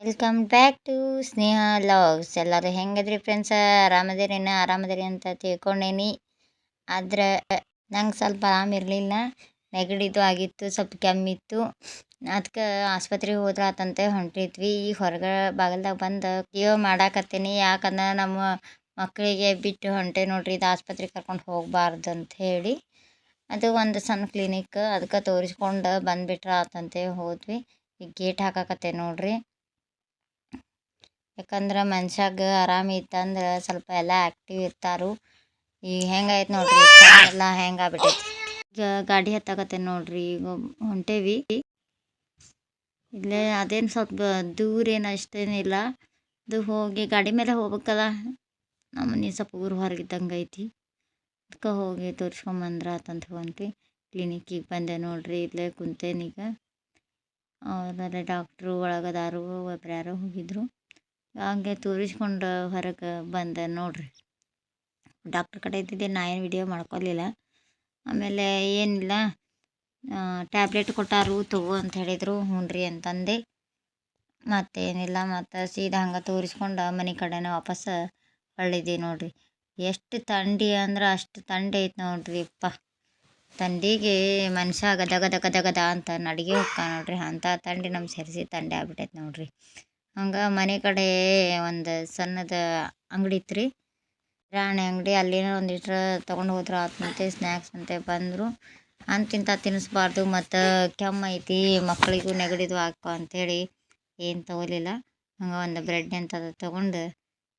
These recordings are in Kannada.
Welcome back to Sneha logs ಎಲ್ಲರೂ ಹೆಂಗದ್ರಿ ಫ್ರೆಂಡ್ಸ ಆರಾಮದಿರೇನ? ಆರಾಮದಿರಿ ಅಂತ ತಿಳ್ಕೊಂಡೇನಿ. ಆದ್ರೆ ನಂಗೆ ಸ್ವಲ್ಪ ಆರಾಮ ಇರಲಿಲ್ಲ. ನೆಗಡಿದು ಆಗಿತ್ತು, ಸ್ವಲ್ಪ ಕೆಮ್ಮಿತ್ತು. ಅದಕ್ಕೆ ಆಸ್ಪತ್ರೆಗೆ ಹೋದ್ರೆ ಆತಂತೆ ಹೊಂಟಿದ್ವಿ. ಈಗ ಹೊರಗೆ ಬಾಗಲ್ದಾಗ ಬಂದು ವಿಡಿಯೋ ಮಾಡಾಕತ್ತೀನಿ. ಯಾಕಂದ್ರೆ ನಮ್ಮ ಮಕ್ಕಳಿಗೆ ಬಿಟ್ಟು ಹೊಂಟೆ ನೋಡ್ರಿ, ಇದು ಆಸ್ಪತ್ರೆಗೆ ಕರ್ಕೊಂಡು ಹೋಗಬಾರ್ದು ಅಂತ ಹೇಳಿ ಅದು ಒಂದು ಸಣ್ಣ ಕ್ಲಿನಿಕ್ ಅದಕ್ಕೆ ತೋರಿಸ್ಕೊಂಡು ಬಂದುಬಿಟ್ರೆ ಆತಂತೆ ಹೋದ್ವಿ. ಈಗ ಗೇಟ್ ಹಾಕಾಕತ್ತೆ ನೋಡ್ರಿ. ಯಾಕಂದ್ರೆ ಮನ್ಷಾಗ ಆರಾಮ ಇತ್ತಂದ್ರೆ ಸ್ವಲ್ಪ ಎಲ್ಲ ಆ್ಯಕ್ಟಿವ್ ಇರ್ತಾರು. ಈಗ ಹೆಂಗಾಯ್ತು ನೋಡ್ರಿ ಎಲ್ಲ ಹೆಂಗಾಗ್ಬಿಟ್ಟೈತಿ ಈಗ ಗಾಡಿ ಹತ್ತಾಕತ್ತೆ ನೋಡ್ರಿ, ಈಗ ಹೊಂಟೇವಿ. ಇಲ್ಲೇ ಅದೇನು ಸ್ವಲ್ಪ ದೂರ ಏನು ಅಷ್ಟೇನಿಲ್ಲ ಅದು ಹೋಗಿ ಗಾಡಿ ಮೇಲೆ ಹೋಗ್ಬೇಕಲ್ಲ, ನಮ್ಮ ಮನೆ ಸ್ವಲ್ಪ ಊರು ಹೊರಗಿದ್ದಂಗೆ ಐತಿ. ಅದಕ್ಕೆ ಹೋಗಿ ತೋರಿಸ್ಕೊಂಬಂದ್ರೆ ಆತಂತ ಹೊಂಟ್ವಿ ಕ್ಲಿನಿಕ್ಕಿಗೆ ಬಂದೆ ನೋಡ್ರಿ, ಇಲ್ಲೇ ಕುಂತೇನೀಗ ಅವರೆಲ್ಲ ಡಾಕ್ಟ್ರು ಒಳಗದಾರು ಒಬ್ರು ಯಾರೋ ಹೋಗಿದ್ರು. ಹಂಗೆ ತೋರಿಸ್ಕೊಂಡು ಹೊರಗೆ ಬಂದೆ ನೋಡಿರಿ. ಡಾಕ್ಟ್ರ್ ಕಡೆ ಇದ್ದಿದ್ದೆ, ನಾ ಏನು ವಿಡಿಯೋ ಮಾಡ್ಕೊಲಿಲ್ಲ. ಆಮೇಲೆ ಏನಿಲ್ಲ ಟ್ಯಾಬ್ಲೆಟ್ ಕೊಟ್ಟಾರು, ತಗೋ ಅಂತ ಹೇಳಿದರು ಹ್ಞೂ ರೀ ಅಂತಂದೆ. ಮತ್ತೇನಿಲ್ಲ, ಮತ್ತು ಸೀದಾ ಹಂಗೆ ತೋರಿಸ್ಕೊಂಡು ಮನೆ ಕಡೆನೇ ವಾಪಸ್ ಹೊಳ್ಳಿದ್ದೆ ನೋಡಿರಿ. ಎಷ್ಟು ಥಂಡಿ ಅಂದ್ರೆ ಅಷ್ಟು ಥಂಡಿ ಐತೆ ನೋಡ್ರಿ ಅಪ್ಪ. ಥಂಡಿಗೆ ಮನುಷ್ಯ ಗದಗ ದಗ ಅಂತ ನಡಿಗೆ ಹೋಗ್ತಾನೆ ನೋಡ್ರಿ. ಅಂಥ ಥಂಡಿ ನಮ್ಮ ಸೇರಿಸಿ ಥಂಡಿ ಆಗ್ಬಿಟ್ಟೈತೆ ನೋಡ್ರಿ. ಹಂಗೆ ಮನೆ ಕಡೆ ಒಂದು ಸಣ್ಣದ ಅಂಗಡಿ ಇತ್ತು ರೀ ಕಿರಾಣಿ ಅಂಗಡಿ ಅಲ್ಲಿನ ಒಂದಿಷ್ಟು ತೊಗೊಂಡು ಆತು ಆತ್ಮಂತೆ ಸ್ನ್ಯಾಕ್ಸ್ ಅಂತೆ ಬಂದರು. ಅಂತಿಂತ ತಿನ್ನಿಸ್ಬಾರ್ದು ಮತ್ತು ಕೆಮ್ಮು ಐತಿ ಮಕ್ಕಳಿಗೂ ನೆಗಡಿದು ಹಾಕೋ ಅಂಥೇಳಿ ಏನು ತೊಗೊಲಿಲ್ಲ. ಹಂಗೆ ಒಂದು ಬ್ರೆಡ್ ಅಂತದ ತೊಗೊಂಡು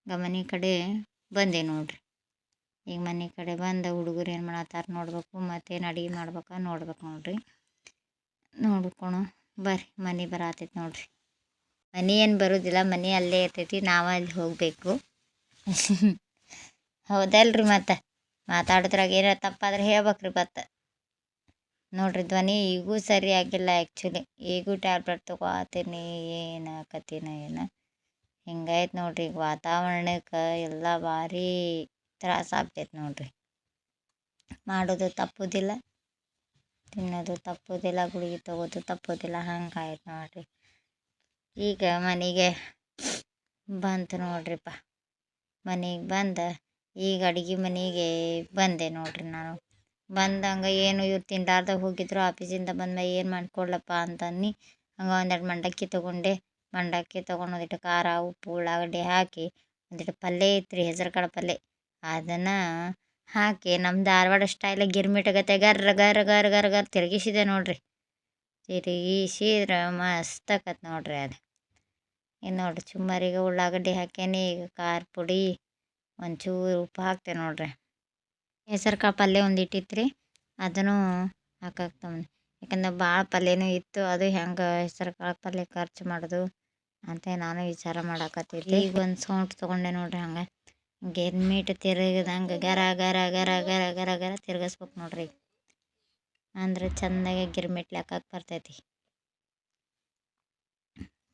ಮನೆ ಕಡೆ ಬಂದೆ ನೋಡ್ರಿ. ಈಗ ಮನೆ ಕಡೆ ಬಂದು ಹುಡುಗರು ಏನು ಮಾಡತ್ತಾರ ನೋಡ್ಬೇಕು, ಮತ್ತೇನು ಅಡುಗೆ ಮಾಡ್ಬೇಕು ನೋಡ್ಬೇಕು ನೋಡ್ರಿ. ನೋಡ್ಕೊಣು, ಬರ್ರಿ ಮನೆ ಬರತೈತೆ ನೋಡ್ರಿ. ಮನೆ ಏನು ಬರೋದಿಲ್ಲ, ಮನೆ ಅಲ್ಲೇ ಇರ್ತೈತಿ, ನಾವು ಅಲ್ಲಿ ಹೋಗಬೇಕು. ಹೌದಲ್ರಿ ಮತ್ತು? ಮಾತಾಡಿದ್ರಾಗ ಏನಾರ ತಪ್ಪಾದ್ರೆ ಹೇಳ್ಬೇಕ್ರಿ ಮತ್ತೆ? ನೋಡ್ರಿ ಧ್ವನಿ ಈಗೂ ಸರಿ ಆಗಿಲ್ಲ ಆ್ಯಕ್ಚುಲಿ ಈಗೂ ಟ್ಯಾಬ್ಲೆಟ್ ತಗೋತೀನಿ, ಏನು ಕತಿನ ಏನು? ಹಿಂಗಾಯ್ತು ನೋಡ್ರಿ ಈಗ ವಾತಾವರಣಕ್ಕೆ ಎಲ್ಲ ಭಾರಿ ತ್ರಾಸ ಆಗ್ತೈತೆ ನೋಡ್ರಿ. ಮಾಡೋದು ತಪ್ಪುದಿಲ್ಲ, ತಿನ್ನೋದು ತಪ್ಪುದಿಲ್ಲ, ಗುಳಿಗೆ ತಗೋದು ತಪ್ಪುದಿಲ್ಲ, ಹಂಗಾಯ್ತು ನೋಡ್ರಿ. ಈಗ ಮನೆಗೆ ಬಂತು ನೋಡ್ರಿಪ್ಪ. ಮನೆಗೆ ಬಂದು, ಈಗ ಅಡುಗೆ ಮನೆಗೆ ಬಂದೆ ನೋಡ್ರಿ ನಾನು. ಬಂದಂಗೆ ಏನು ಇವ್ರು ತಿನ್ಲಾರ್ದ ಹೋಗಿದ್ರು, ಆಫೀಸಿಂದ ಬಂದ್ಮೇಲೆ ಏನು ಮಾಡಿಕೊಡ್ಲಪ್ಪ ಅಂತಂದು ಹಂಗೆ ಒಂದೆರಡು ಮಂಡಕ್ಕಿ ತೊಗೊಂಡೆ. ಮಂಡಕ್ಕಿ ತೊಗೊಂಡು ಒಂದಿಟ್ಟು ಖಾರ, ಉಪ್ಪು, ಉಳ್ಳಾಗಡ್ಡೆ ಹಾಕಿ ಒಂದಿಟ್ಟು ಪಲ್ಯ ಇತ್ತು ಹೆಸರು ಕಾಳು ಪಲ್ಯ ಅದನ್ನು ಹಾಕಿ ನಮ್ಮ ಧಾರವಾಡ ಸ್ಟೈಲ ಗಿರ್ಮಿಟಗತ್ತೆ ಗರ್ರ ಗರ್ ಗರ್ ಗರ್ ಗರ್ ತಿರುಗಿಸಿದೆ ನೋಡ್ರಿ. ತಿರುಗಿಸಿದ್ರೆ ಮಸ್ತ್ ಆಕತ್ ನೋಡ್ರಿ ಅದು. ಇನ್ನು ನೋಡ್ರಿ ಚುಮ್ಮರಿಗೆ ಉಳ್ಳಾಗಡ್ಡಿ ಹಾಕೇನಿ ಈಗ ಖಾರ ಪುಡಿ, ಒಂಚೂರು ಉಪ್ಪು ಹಾಕ್ತೆ ನೋಡ್ರಿ. ಹೆಸರು ಕಾಳು ಪಲ್ಯ ಒಂದು ಇಟ್ಟಿತ್ತು ಅದನ್ನು ಹಾಕಾಕ್ತವನಿ ಯಾಕಂದ್ರೆ ಭಾಳ ಪಲ್ಯನೂ ಇತ್ತು, ಅದು ಹೆಂಗೆ ಹೆಸರು ಕಾಳು ಪಲ್ಯ ಖರ್ಚು ಮಾಡೋದು ಅಂತ ನಾನು ವಿಚಾರ ಮಾಡಾಕತ್ತಿದ್ದೆ. ಈಗ ಒಂದು ಸೌಂಟ್ ತೊಗೊಂಡೆ ನೋಡ್ರಿ ಹಂಗೆ ಗಿರ್ಮಿಟ್ ತಿರುಗಿದಂಗೆ ಗರ ಗರ ಗರ ಗರ ಗರ ಗರ ತಿರ್ಗಿಸ್ಬೇಕು ನೋಡ್ರಿ. ಅಂದ್ರೆ ಚೆಂದಾಗಿ ಗಿರ್ಮಿಟ್ ಲೆಕ್ಕಕ್ಕೆ ಬರ್ತೈತಿ.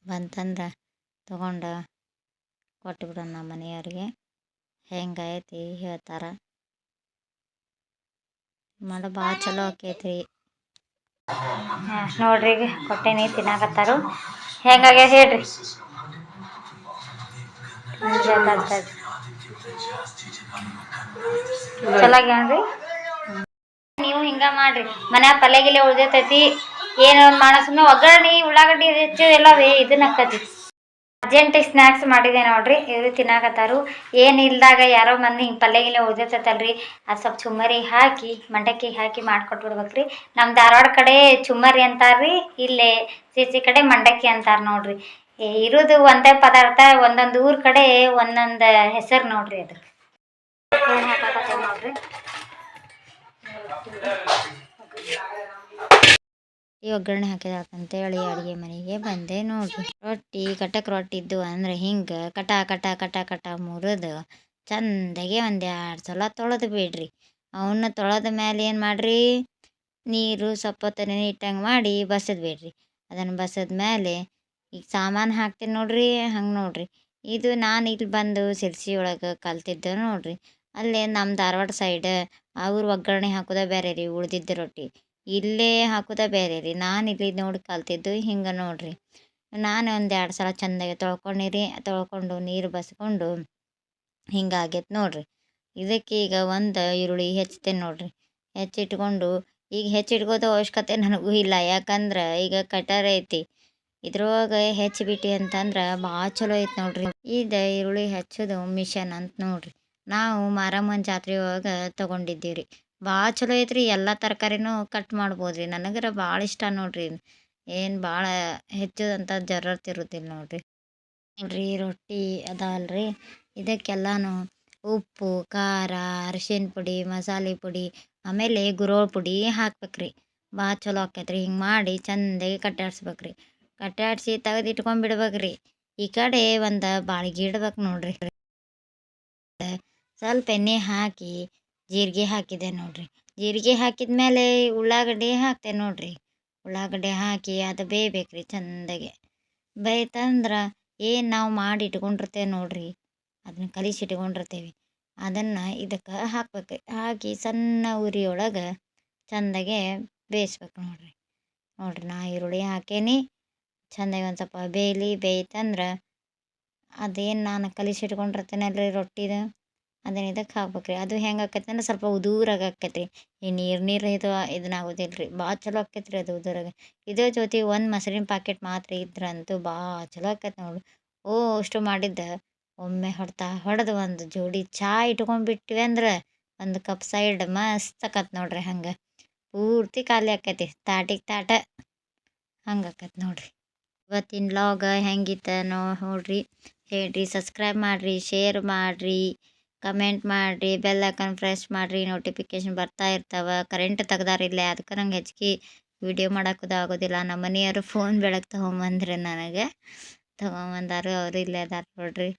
ಬಂತಂದ್ರೆ ತೊಗೊಂಡು ಕೊಟ್ಬಿಡೋಣ ಮನೆಯವ್ರಿಗೆ. ಹೆಂಗೈತಿ ಹೇಳ್ತಾರ. ಮಾಡೋ ಭಾಳ ಚಲೋ ಆಕೈತ್ರಿ. ನೋಡ್ರಿ ಈಗ ಕೊಟ್ಟೇನಿ ತಿನ್ನಾಕತ್ತಾರು. ಹೆಂಗಾಗ್ಯದ ಹೇಳ್ರಿ. ಚಲೋ ಆಗ್ಯಾನ್ರಿ ನೀವು ಹಿಂಗ ಮಾಡ್ರಿ. ಮನ್ಯಾಗ ಪಲ್ಯ ಗಿಲ್ಯ ಉಳ್ದೈತೈತಿ ಏನು ಮಾಡೋ ಸುಮ್ಮನೆ ಒಗ್ಗರಣೆ ಉಳ್ಳಾಗಡ್ಡಿ ಹೆಚ್ಚು ಎಲ್ಲ ಇದನ್ನ ಹಾಕತಿ ಅರ್ಜೆಂಟ್ ಸ್ನ್ಯಾಕ್ಸ್ ಮಾಡಿದೆ ನೋಡ್ರಿ ಇವರು ತಿನ್ನಾಕತ್ತಾರು. ಏನು ಇಲ್ದಾಗ ಯಾರೋ ಮಂದಿ ಹಿಂಗೆ ಪಲ್ಯ ಗಿಲ್ಯ ಉದಿರ್ತೈತಲ್ರಿ ಅದು ಸ್ವಲ್ಪ ಚುಮ್ಮರಿ ಹಾಕಿ, ಮಂಡಕ್ಕಿ ಹಾಕಿ ಮಾಡ್ಕೊಟ್ಬಿಡ್ಬೇಕ್ರಿ. ನಮ್ಮ ಧಾರವಾಡ ಕಡೆ ಚುಮ್ಮರಿ ಅಂತಾರ್ರಿ, ಇಲ್ಲೇ ಸಿಸಿ ಕಡೆ ಮಂಡಕ್ಕಿ ಅಂತಾರೆ ನೋಡ್ರಿ. ಇರೋದು ಒಂದೇ ಪದಾರ್ಥ, ಒಂದೊಂದು ಊರ ಕಡೆ ಒಂದೊಂದು ಹೆಸರು ನೋಡ್ರಿ ಅದಕ್ಕೆ ನೋಡ್ರಿ ಈ ಒಗ್ಗರಣೆ ಹಾಕಿದಾಕಂತೇಳಿ ಅಡುಗೆ ಮನೆಗೆ ಬಂದೆ ನೋಡ್ರಿ ರೊಟ್ಟಿ ಕಟಕ್ ರೊಟ್ಟಿ ಇದ್ದು ಅಂದ್ರೆ ಹಿಂಗೆ ಕಟ ಕಟ ಕಟ ಕಟ ಮುರಿದು ಚಂದಗೆ ಒಂದು ಎರಡು ಸಲ ತೊಳೆದು ಬಿಡ್ರಿ. ಅವನ್ನ ತೊಳೆದ ಮೇಲೆ ಏನು ಮಾಡ್ರಿ? ನೀರು ಹೊತ್ತು ಇಟ್ಟಂಗೆ ಮಾಡಿ ಬಸದ್ ಬಿಡ್ರಿ. ಅದನ್ನು ಬಸದ ಮೇಲೆ ಈಗ ಸಾಮಾನು ಹಾಕ್ತೀನಿ ನೋಡ್ರಿ, ಹಂಗೆ ನೋಡ್ರಿ. ಇದು ನಾನು ಇಲ್ಲಿ ಬಂದು ಸಿರ್ಸಿ ಒಳಗೆ ಕಲ್ತಿದ್ದೆ ನೋಡ್ರಿ. ಅಲ್ಲೇ ನಮ್ಮ ಧಾರವಾಡ ಸೈಡ್ ಅವ್ರು ಒಗ್ಗರಣೆ ಹಾಕೋದೇ ಬೇರೆ ರೀ, ಉಳ್ದಿದ್ದ ರೊಟ್ಟಿ. ಇಲ್ಲೇ ಹಾಕೋದೇ ಬೇರೆ ರೀ. ನಾನು ಇಲ್ಲಿ ನೋಡಿ ಕಲ್ತಿದ್ದು ಹಿಂಗೆ ನೋಡ್ರಿ. ನಾನು ಒಂದು ಎರಡು ಸಲ ಚೆಂದಾಗಿ ತೊಳ್ಕೊಂಡಿರಿ, ತೊಳ್ಕೊಂಡು ನೀರು ಬಸ್ಕೊಂಡು ಹಿಂಗಾಗೈತೆ ನೋಡಿರಿ. ಇದಕ್ಕೆ ಈಗ ಒಂದು ಈರುಳ್ಳಿ ಹೆಚ್ಚುತ್ತೇನೆ ನೋಡಿರಿ. ಹೆಚ್ಚಿಟ್ಕೊಂಡು ಈಗ ಹೆಚ್ಚಿಟ್ಕೋದು ಅವಶ್ಯಕತೆ ನನಗೂ ಇಲ್ಲ. ಯಾಕಂದ್ರೆ ಈಗ ಕಟರ್ ಐತಿ. ಇದ್ರೊಳಗೆ ಹೆಚ್ಚಿಬಿಟ್ಟು ಅಂತಂದ್ರೆ ಭಾಳ ಚಲೋ ಐತೆ ನೋಡ್ರಿ. ಇದು ಈರುಳ್ಳಿ ಹೆಚ್ಚೋದು ಮಿಷನ್ ಅಂತ ನೋಡ್ರಿ. ನಾವು ಮಾರಮ್ಮನ ಜಾತ್ರೆ ಒಳಗೆ ತೊಗೊಂಡಿದ್ದೀವಿ ರೀ ಭಾಳ ಚಲೋ ಐತ್ರಿ, ಎಲ್ಲ ತರಕಾರಿನೂ ಕಟ್ ಮಾಡ್ಬೋದು ರೀ ನನಗರ ಭಾಳ ಇಷ್ಟ ನೋಡಿರಿ ಏನು ಭಾಳ ಹೆಚ್ಚೋದಂಥ ಜರೂರತ್ ಇರುವುದಿಲ್ಲ ನೋಡಿರಿ. ನೋಡಿರಿ ರೊಟ್ಟಿ ಅದಲ್ರಿ. ಇದಕ್ಕೆಲ್ಲನೂ ಉಪ್ಪು, ಖಾರ, ಅರಿಶಿನ ಪುಡಿ, ಮಸಾಲೆ ಪುಡಿ, ಆಮೇಲೆ ಗುರೋಳ್ ಪುಡಿ ಹಾಕ್ಬೇಕು ರೀ ಭಾಳ ಚಲೋ ಆಕೈತೆ ರೀ ಹಿಂಗೆ ಮಾಡಿ ಚಂದಾಗಿ ಕಟ್ಟಾಡ್ಸ್ಬೇಕು ರೀ ಕಟ್ಟಾಡಿಸಿ ತೆಗ್ದು ಇಟ್ಕೊಂಡ್ಬಿಡ್ಬೇಕು ರೀ ಈ ಕಡೆ ಒಂದು ಬಾಳ್ಗಿ ಇಡ್ಬೇಕು ನೋಡಿರಿ. ಸ್ವಲ್ಪ ಎಣ್ಣೆ ಹಾಕಿ ಜೀರಿಗೆ ಹಾಕಿದೆ ನೋಡಿರಿ. ಜೀರಿಗೆ ಹಾಕಿದ ಮೇಲೆ ಉಳ್ಳಾಗಡ್ಡಿ ಹಾಕ್ತೆ ನೋಡಿರಿ. ಉಳ್ಳಾಗಡ್ಡೆ ಹಾಕಿ ಅದು ಬೇಯ್ಬೇಕು ರೀ ಚೆಂದಾಗೆ. ಬೇಯ್ತಂದ್ರೆ ಏನು ನಾವು ಮಾಡಿ ಇಟ್ಕೊಂಡಿರ್ತೇವೆ ನೋಡಿರಿ. ಅದನ್ನ ಕಲಿಸಿ ಇಟ್ಕೊಂಡಿರ್ತೇವೆ ಅದನ್ನು ಇದಕ್ಕೆ ಹಾಕ್ಬೇಕು. ಹಾಕಿ ಸಣ್ಣ ಉರಿಯೊಳಗೆ ಚಂದಗೆ ಬೇಯಿಸ್ಬೇಕು ನೋಡಿರಿ. ನೋಡಿರಿ ನಾ ಈರುಳ್ಳಿ ಹಾಕೇನಿ. ಚೆಂದಾಗಿ ಒಂದು ಸ್ವಲ್ಪ ಬೇಯಲಿ, ಬೇಯ್ತಂದ್ರೆ ಅದೇನು ನಾನು ಕಲಿಸಿ ಇಟ್ಕೊಂಡಿರ್ತೇನಲ್ರಿ ರೊಟ್ಟಿದು? ಅದನ್ನ ಇದಕ್ಕೆ ಹಾಕ್ಬೇಕು ರೀ ಅದು ಹೆಂಗೆ ಆಕೈತೆ ಅಂದ್ರೆ ಸ್ವಲ್ಪ ಉದೂರ ಆಕೈತೆ ರೀ ಈ ನೀರು ನೀರು ಇದು ಇದನ್ನ ಆಗೋದಿಲ್ಲ ರೀ ಭಾಳ ಚಲೋ ಆಕೈತೆ ರೀ ಅದು ಉದುರಾಗ. ಇದ್ರ ಜೊತೆ ಒಂದು ಮೊಸರಿನ ಪಾಕೆಟ್ ಮಾತ್ರ ಇದ್ರಂತೂ ಭಾಳ ಚಲೋ ಆಕೈತೆ ನೋಡಿ ಓ, ಅಷ್ಟು ಮಾಡಿದ್ದ ಒಮ್ಮೆ ಹೊಡ್ತಾ ಹೊಡೆದು ಒಂದು ಜೋಡಿ ಚಾ ಇಟ್ಕೊಂಡ್ಬಿಟ್ವಿ ಅಂದ್ರೆ ಒಂದು ಕಪ್ ಸೈಡ್ ಮಸ್ತ್ ಆಕತ್ ನೋಡ್ರಿ ಹಂಗೆ. ಪೂರ್ತಿ ಖಾಲಿ ಆಕೈತಿ. ತಾಟಿಗೆ ತಾಟ ಹಂಗೆ ಆಕತ್ ನೋಡ್ರಿ. ಇವತ್ತಿನ ಲಾಗ ಹೆಂಗಿತ್ತು ನೋಡ್ರಿ. ಹೇಳ್ರಿ ಸಬ್ಸ್ಕ್ರೈಬ್ ಮಾಡಿರಿ ಶೇರ್ ಮಾಡಿರಿ. ಕಮೆಂಟ್ ಮಾಡಿರಿ, ಬೆಲ್ ಐಕನ್ ಪ್ರೆಸ್ ಮಾಡಿರಿ ನೋಟಿಫಿಕೇಶನ್ ಬರ್ತಾ ಇರ್ತಾವೆ. ಕರೆಂಟ್ ತೆಗ್ದಾರಿಲ್ಲ ಅದಕ್ಕೆ ನಂಗೆ ಹೆಚ್ಚಿಗೆ ವಿಡಿಯೋ ಮಾಡೋಕ್ಕೂ ಆಗೋದಿಲ್ಲ. ನಮ್ಮ ಮನೆಯವರು ಫೋನ್ ಬೆಳಗ್ಗೆ ತೊಗೊಂಬಂದ್ರೆ ನನಗೆ. ತೊಗೊಂಬಂದಾರು, ಅವರು ಇಲ್ಲೇ ಅದಾರ ನೋಡ್ರಿ.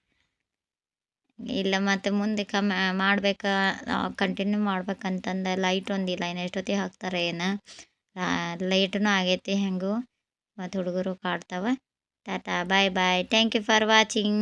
ಇಲ್ಲ ಮತ್ತು ಮುಂದೆ ಕಮ್, ಮಾಡ್ಬೇಕಾ ಕಂಟಿನ್ಯೂ ಮಾಡ್ಬೇಕಂತಂದು ಲೈಟ್ ಒಂದಿಲ್ಲ ಇನ್ನು ಎಷ್ಟೊತ್ತಿಗೆ ಹಾಕ್ತಾರೆ ಏನು? ಲೈಟೂ ಆಗೈತಿ ಹೆಂಗೂ? ಮತ್ತು ಹುಡುಗರು ಕಾಡ್ತಾವೆ. Tata bye bye thank you for watching